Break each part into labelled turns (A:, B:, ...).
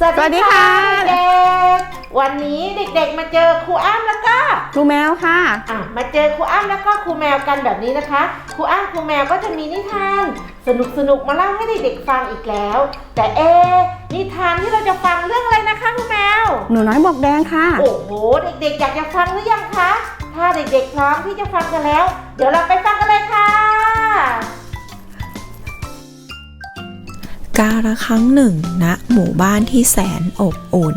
A: สวัส
B: สวัสดี
A: ดี
B: ค่ะ
A: ค่ะเด็กๆวันนี้เด็กๆ มาเจอครูอ้ำแล้วก็
B: ครูแมวค่ะ
A: อะ มาเจอครูอ้ำแล้วก็ครูแมวกันแบบนี้นะคะครูอ้ำครูแมวก็จะมีนิทาน สนุกๆมาเล่าให้เด็กๆฟังอีกแล้ว แต่เอะนิทานที่เราจะฟังเรื่องอะไรนะคะครูแมว
B: หนูน้อยหมวกแดงค่ะ
A: โอ้โหเด็กๆ อยากจะฟังหรือยังคะถ้าเด็กๆพร้อมที่จะฟังกันแล้ว เดี๋ยวเราไปฟังกันเลยค่ะ
C: กาละครั้งหนึ่งณหมู่บ้านที่แสนอบอุ่น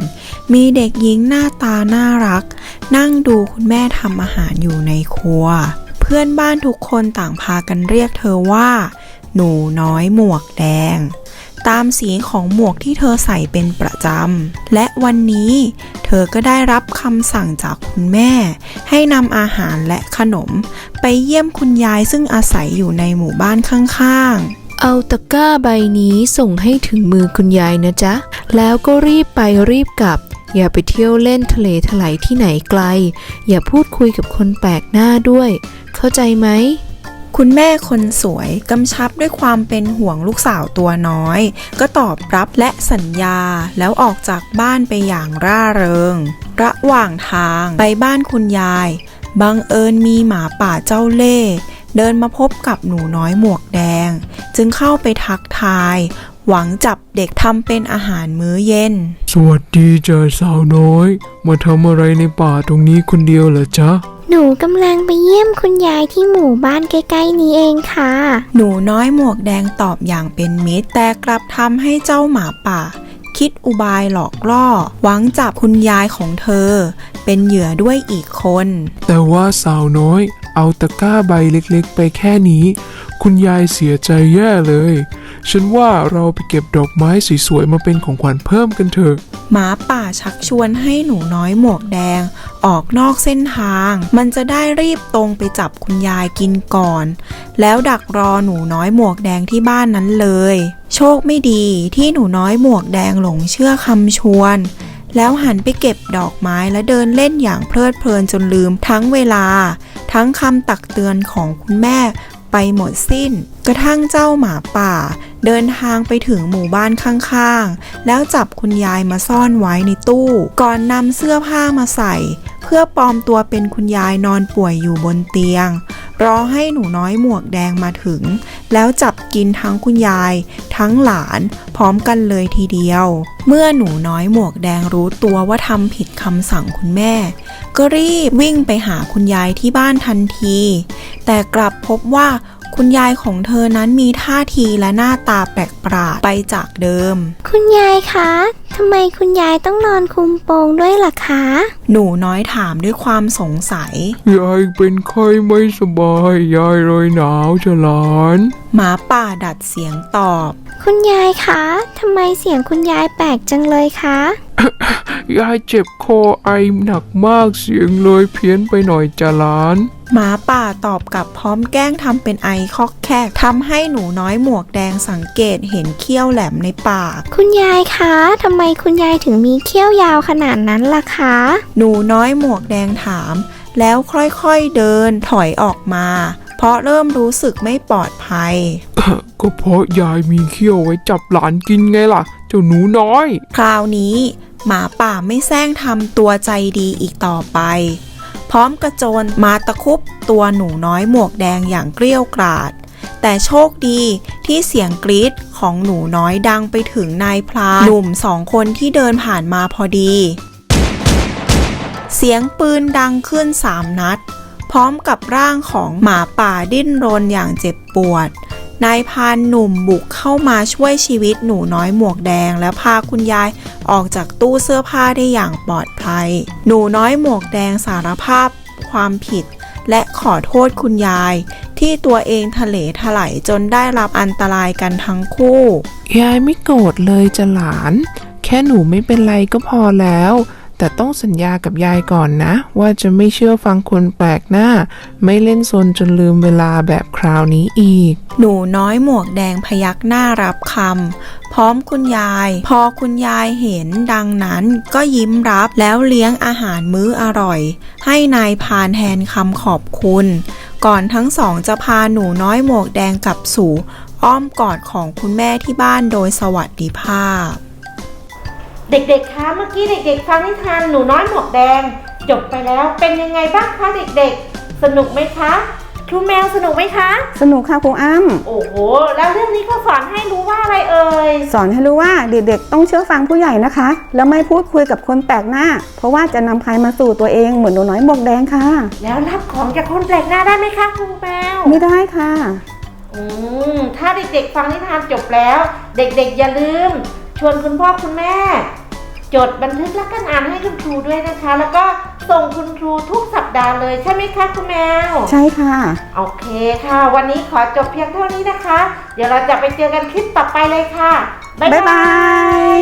C: มีเด็กหญิงหน้าตาน่ารัก นั่งดูคุณแม่ทำอาหารอยู่ในครัว เพื่อนบ้านทุกคนต่างพากันเรียกเธอว่า หนูน้อยหมวกแดง ตามสีของหมวกที่เธอใส่เป็นประจำ และวันนี้ เธอก็ได้รับคำสั่งจากคุณแม่ ให้นำอาหารและขนม ไปเยี่ยมคุณยายซึ่งอาศัยอยู่ในหมู่บ้านข้างๆ
D: เอาตะกร้าใบนี้ส่งให้ถึงมือคุณยายนะจ๊ะ แล้วก็รีบไปรีบกลับ อย่าไปเที่ยวเล่นทะเลถลายที่ไหนไกล อย่าพูดคุยกับคนแปลกหน้าด้วย เข้าใจไหม
C: คุณแม่คนสวยกำชับด้วยความเป็นห่วงลูกสาวตัวน้อย ก็ตอบรับและสัญญาแล้วออกจากบ้านไปอย่างร่าเริง ระหว่างทางไปบ้านคุณยาย บังเอิญมีหมาป่าเจ้าเล่ห์ เดินมาพบกับหนูน้อยหมวกแดง จึงเข้าไปทักทาย หวังจับเด็กทำเป็นอาหารมื้อเย็น
E: สวัสดีจ้าสาวน้อย มาทำอะไรในป่าตรงนี้คนเดียวเหรอจ๊ะ
F: หนูกำลังไปเยี่ยมคุณยายที่หมู่บ้านใกล้ๆนี้เองค่ะ
C: หนูน้อยหมวกแดงตอบอย่างเป็นมิตร แต่กลับทำให้เจ้าหมาป่า คิดอุบายหลอกล่อ หวังจับคุณยายของเธอ เป็นเหยื่อด้วยอีกคน
E: แต่ว่าสาวน้อย เอาตะกร้าใบเล็กๆ ไปแค่นี้ คุณยายเสียใจแย่เลย ฉันว่าเราไปเก็บดอกไม้สวยๆมาเป็นของขวัญเพิ่มกันเถอะ
C: หมาป่าชักชวนให้หนูน้อยหมวกแดง ออกนอกเส้นทาง มันจะได้รีบตรงไปจับคุณยายกินก่อน แล้วดักรอหนูน้อยหมวกแดงที่บ้านนั้นเลย โชคไม่ดีที่หนูน้อยหมวกแดงหลงเชื่อคำชวนแล้วหันไปเก็บดอกไม้และเดินเล่นอย่างเพลิดเพลินจนลืมทั้งเวลา ทั้งคำตักเตือนของคุณแม่ไปหมดสิ้น กระทั่งเจ้าหมาป่า เดินทางไปถึงหมู่บ้านข้างๆ แล้วจับคุณยายมาซ่อนไว้ในตู้ ก่อนนำเสื้อผ้ามาใส่ เพื่อปลอมตัวเป็นคุณยายนอนป่วยอยู่บนเตียง รอให้หนูน้อยหมวกแดงมาถึง แล้วจับกินทั้งคุณยาย ทั้งหลานพร้อมกันเลยทีเดียว เมื่อหนูน้อยหมวกแดงรู้ตัวว่าทำผิดคำสั่งคุณแม่ ก็รีบวิ่งไปหาคุณยายที่บ้านทันที แต่กลับพบว่า คุณยายของเธอนั้นมีท่าทีและหน้าตาแปลกประหลาดไปจากเดิม
F: คุณยายคะทำไมคุณยายต้องนอนคุมโปงด้วยล่ะคะ
C: หนูน้อยถามด้วยความสงสัย
E: ยายเป็นไข้ไม่สบาย ยายเลยหนาวจะหลาน
C: หมาป่าดัดเสียงตอบ
F: คุณยายคะทำไมเสียงคุณยายแปลกจังเลยคะ
E: ยายเจ็บคอไอหนักมากเสียงเลยเพี้ยนไปหน่อยจะหลาน
C: หมาป่าตอบกลับพร้อมแกล้งทำเป็นไอคอกแคกทำให้หนูน้อยหมวกแดงสังเกตเห็นเขี้ยวแหลมในปาก
F: คุณยายคะทำไมคุณยายถึงมีเขี้ยวยาวขนาดนั้นล่ะคะ
C: หนูน้อยหมวกแดงถาม แล้วค่อยๆเดินถอยออกมา เพราะเริ่มรู้สึกไม่ปลอดภัย
E: ก็เพราะยายมีเขี้ยวไว้จับหลานกินไงล่ะ เจ้าหนูน้อย
C: คราวนี้ หมาป่าไม่แซงทำตัวใจดีอีกต่อไป พร้อมกระโจนมาตะคุบตัวหนูน้อยหมวกแดงอย่างเกลี้ยวกราด แต่โชคดีที่เสียงกรีดของหนูน้อยดังไปถึงนายพลานหนุ่มสองคนที่เดินผ่านมาพอดี เสียงปืนดังขึ้นสามนัด พร้อมกับร่างของหมาป่าดิ้นรนอย่างเจ็บปวด นายพานหนุ่มบุกเข้ามาช่วยชีวิตหนูน้อยหมวกแดง และพาคุณยายออกจากตู้เสื้อผ้าได้อย่างปลอดภัย หนูน้อยหมวกแดงสารภาพความผิด และขอโทษคุณยาย ที่ตัวเองทะเลถลายจนได้รับอันตรายกันทั้งคู่
G: ยายไม่โกรธเลยจะหลาน แค่หนูไม่เป็นไรก็พอแล้ว แต่ต้องสัญญากับยายก่อนนะ ว่าจะไม่เชื่อฟังคนแปลกหน้า ไม่เล่นซนจนลืมเวลาแบบคราวนี้อีก
C: หนูน้อยหมวกแดงพยักหน้ารับคำพร้อมคุณยาย พอคุณยายเห็นดังนั้นก็ยิ้มรับแล้วเลี้ยงอาหารมื้ออร่อย ให้นายพานแทนคำขอบคุณ ก่อนทั้งสองจะพาหนูน้อยหมวกแดงกลับสู่ อ้อมกอดของคุณแม่ที่บ้านโดยสวัสดิภาพ
A: เด็กๆ คะเมื่อกี้เด็กๆ ฟังนิทานหนูน้อยหมวกแดง จบไปแล้วเป็นยังไงบ้างคะเด็กๆ สนุกไหมคะครูแมวสนุกไหมคะ
B: สนุกค่ะครูอ้ำ
A: โอ้โห แล้วเรื่องนี้ก็สอนให้รู้ว่าอะไรเอ่ย
B: สอนให้รู้ว่าเด็กๆ ต้องเชื่อฟังผู้ใหญ่นะคะ แล้วไม่พูดคุยกับคนแปลกหน้า เพราะว่าจะนำภัยมาสู่ตัวเองเหมือนหนูน้อยหมวกแดงค่ะ
A: แล้วรับของจากคนแปลกหน้าได้ไหมคะครูแมว
B: ไม่ได้ค่ะ
A: อืม ถ้าเด็กๆ ฟังนิทานจบแล้ว เด็กๆ อย่าลืม ชวนคุณพ่อคุณแม่ จดบันทึกและกันอ่านให้คุณครูด้วยนะคะ แล้วก็ส่งคุณครูทุกสัปดาห์เลยใช่ไหมคะคุณแมว
B: ใช่ค่ะ
A: โอเคค่ะ วันนี้ขอจบเพียงเท่านี้นะคะ เดี๋ยวเราจะไปเจอกันคลิปต่อไปเลยค่ะ บ๊าย
B: บ๊าย
A: บา
B: บายย